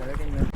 我来给你们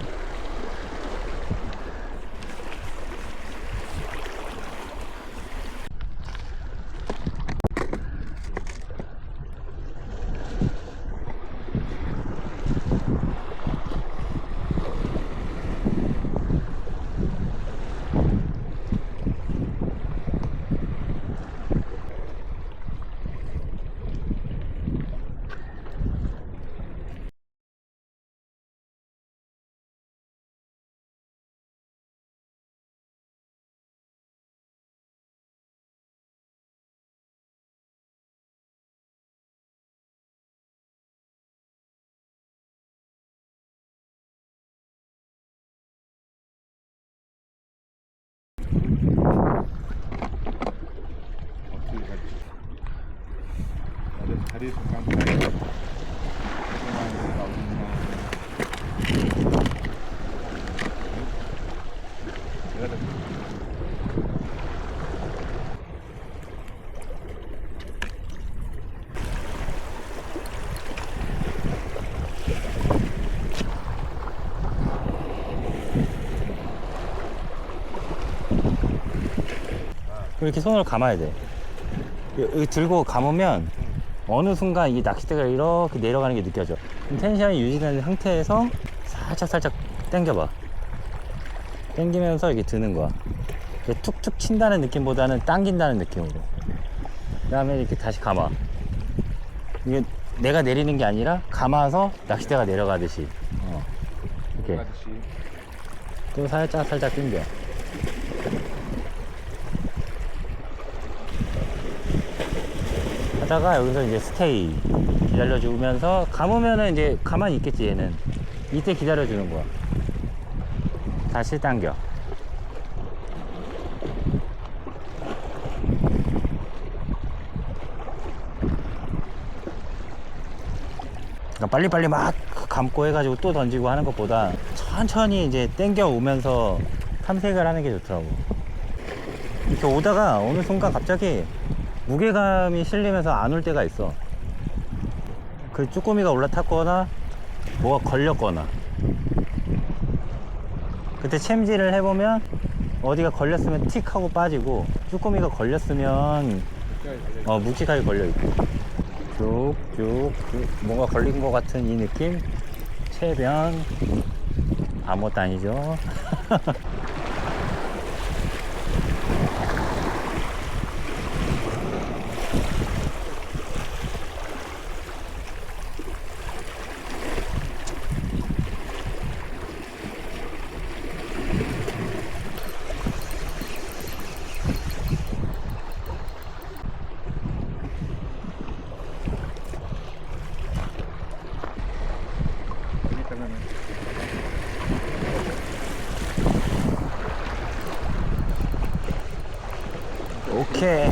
Hari suka makan. 이렇게 손으로 감아야 돼. 여기 들고 감으면 어느 순간 이 낚싯대가 이렇게 내려가는 게 느껴져. 텐션이 유지되는 상태에서 살짝 살짝 당겨봐. 당기면서 이게 드는 거야. 이게 툭툭 친다는 느낌보다는 당긴다는 느낌으로. 그 다음에 이렇게 다시 감아. 이게 내가 내리는 게 아니라 감아서 낚싯대가 내려가듯이. 어. 이렇게. 또 살짝 살짝 당겨. 하다가 여기서 이제 스테이 기다려 주면서 감으면은 이제 가만히 있겠지 얘는. 이때 기다려 주는 거야. 다시 당겨. 그러니까 빨리빨리 막 감고 해가지고 또 던지고 하는 것보다 천천히 이제 땡겨 오면서 탐색을 하는 게 좋더라고. 이렇게 오다가 어느 순간 갑자기 무게감이 실리면서 안 올 때가 있어. 그 쭈꾸미가 올라탔거나 뭐가 걸렸거나. 그때 챔질을 해보면 어디가 걸렸으면 틱 하고 빠지고 쭈꾸미가 걸렸으면 어, 묵직하게 걸려있고 쭉쭉 쭉 뭔가 걸린 것 같은 이 느낌 체변 아무것도 아니죠 오케이